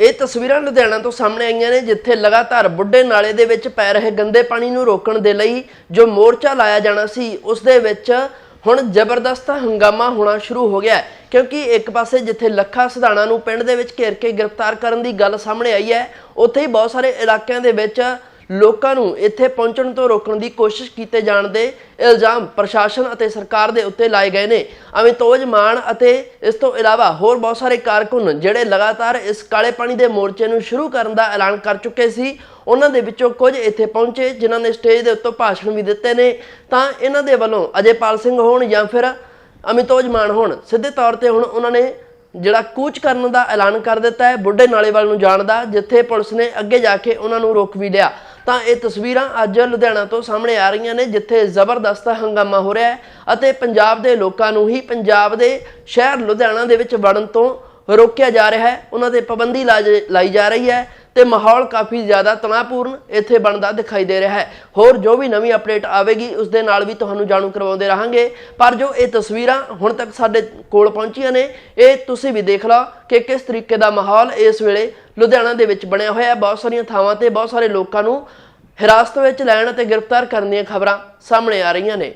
ਇਹ ਤਸਵੀਰਾਂ ਲੁਧਿਆਣਾ ਤੋਂ ਸਾਹਮਣੇ ਆਈਆਂ ਨੇ, ਜਿੱਥੇ ਲਗਾਤਾਰ ਬੁੱਢੇ ਨਾਲੇ ਦੇ ਵਿੱਚ ਪੈ ਰਹੇ ਗੰਦੇ ਪਾਣੀ ਨੂੰ ਰੋਕਣ ਦੇ ਲਈ ਜੋ ਮੋਰਚਾ ਲਾਇਆ ਜਾਣਾ ਸੀ, ਉਸ ਦੇ ਵਿੱਚ ਹੁਣ ਜ਼ਬਰਦਸਤ ਹੰਗਾਮਾ ਹੋਣਾ ਸ਼ੁਰੂ ਹੋ ਗਿਆ ਕਿਉਂਕਿ ਇੱਕ ਪਾਸੇ ਜਿੱਥੇ ਲੱਖਾ ਸਿਧਾਣਾ ਨੂੰ ਪਿੰਡ ਦੇ ਵਿੱਚ ਘੇਰ ਕੇ ਗ੍ਰਿਫਤਾਰ ਕਰਨ ਦੀ ਗੱਲ ਸਾਹਮਣੇ ਆਈ ਹੈ, ਉੱਥੇ ਹੀ ਬਹੁਤ ਸਾਰੇ ਇਲਾਕਿਆਂ ਦੇ ਵਿੱਚ ਲੋਕਾਂ ਨੂੰ ਇੱਥੇ ਪਹੁੰਚਣ ਤੋਂ ਰੋਕਣ ਦੀ ਕੋਸ਼ਿਸ਼ ਕੀਤੇ ਜਾਣ ਦੇ ਇਲਜ਼ਾਮ ਪ੍ਰਸ਼ਾਸਨ ਅਤੇ ਸਰਕਾਰ ਦੇ ਉੱਤੇ ਲਾਏ ਗਏ ਨੇ। ਅਮਿਤੋਜ ਮਾਨ ਅਤੇ ਇਸ ਤੋਂ ਇਲਾਵਾ ਹੋਰ ਬਹੁਤ ਸਾਰੇ ਕਾਰਕੁਨ ਜਿਹੜੇ ਲਗਾਤਾਰ ਇਸ ਕਾਲੇ ਪਾਣੀ ਦੇ ਮੋਰਚੇ ਨੂੰ ਸ਼ੁਰੂ ਕਰਨ ਦਾ ਐਲਾਨ ਕਰ ਚੁੱਕੇ ਸੀ, ਉਹਨਾਂ ਦੇ ਵਿੱਚੋਂ ਕੁਝ ਇੱਥੇ ਪਹੁੰਚੇ ਜਿਨ੍ਹਾਂ ਨੇ ਸਟੇਜ ਦੇ ਉੱਤੇ ਭਾਸ਼ਣ ਵੀ ਦਿੱਤੇ ਨੇ। ਤਾਂ ਇਹਨਾਂ ਦੇ ਵੱਲੋਂ ਅਜੇਪਾਲ ਸਿੰਘ ਹੋਣ ਜਾਂ ਫਿਰ ਅਮਿਤੋਜ ਮਾਨ ਹੋਣ, ਸਿੱਧੇ ਤੌਰ ਤੇ ਹੁਣ ਉਹਨਾਂ ਨੇ ਜਿਹੜਾ ਕੂਚ ਕਰਨ ਦਾ ਐਲਾਨ ਕਰ ਦਿੱਤਾ ਹੈ, ਬੁੱਢੇ ਨਾਲੇ ਵੱਲ ਨੂੰ ਜਾਣ ਦਾ ਜਿੱਥੇ ਪੁਲਿਸ ਨੇ ਅੱਗੇ ਜਾ ਕੇ ਉਹਨਾਂ ਨੂੰ ਰੋਕ ਵੀ ਲਿਆ। ਤਾਂ ਇਹ ਤਸਵੀਰਾਂ ਅੱਜ ਲੁਧਿਆਣਾ ਤੋਂ ਸਾਹਮਣੇ ਆ ਰਹੀਆਂ ਨੇ, ਜਿੱਥੇ ਜ਼ਬਰਦਸਤ ਹੰਗਾਮਾ ਹੋ ਰਿਹਾ ਹੈ ਅਤੇ ਪੰਜਾਬ ਦੇ ਲੋਕਾਂ ਨੂੰ ਹੀ ਪੰਜਾਬ ਦੇ ਸ਼ਹਿਰ ਲੁਧਿਆਣਾ ਦੇ ਵਿੱਚ ਵੜਨ ਤੋਂ ਰੋਕਿਆ ਜਾ ਰਿਹਾ ਹੈ। ਉਹਨਾਂ ਤੇ ਪਾਬੰਦੀ ਲਾਜ- ਲਾਈ ਜਾ ਰਹੀ ਹੈ ਤੇ ਮਾਹੌਲ ਕਾਫੀ ਜ਼ਿਆਦਾ ਤਣਾਅਪੂਰਨ ਇੱਥੇ ਬਣਦਾ ਦਿਖਾਈ ਦੇ ਰਿਹਾ ਹੈ। ਹੋਰ ਜੋ ਵੀ ਨਵੀਂ ਅਪਡੇਟ ਆਵੇਗੀ, ਉਸ ਦੇ ਨਾਲ ਵੀ ਤੁਹਾਨੂੰ ਜਾਣੂ ਕਰਵਾਉਂਦੇ ਰਹਾਂਗੇ। ਪਰ ਜੋ ਇਹ ਤਸਵੀਰਾਂ ਹੁਣ ਤੱਕ ਸਾਡੇ ਕੋਲ ਪਹੁੰਚੀਆਂ ਨੇ, ਇਹ ਤੁਸੀਂ ਵੀ ਦੇਖ ਲਓ ਕਿ ਕਿਸ ਤਰੀਕੇ ਦਾ ਮਾਹੌਲ ਇਸ ਵੇਲੇ ਲੁਧਿਆਣਾ ਦੇ ਵਿੱਚ ਬਣਿਆ ਹੋਇਆ ਹੈ। ਬਹੁਤ ਸਾਰੀਆਂ ਥਾਵਾਂ ਤੇ ਬਹੁਤ ਸਾਰੇ ਲੋਕਾਂ ਨੂੰ ਹਿਰਾਸਤ ਵਿੱਚ ਲੈਣ ਅਤੇ ਗ੍ਰਿਫਤਾਰ ਕਰਨ ਦੀਆਂ ਖਬਰਾਂ ਸਾਹਮਣੇ ਆ ਰਹੀਆਂ ਨੇ।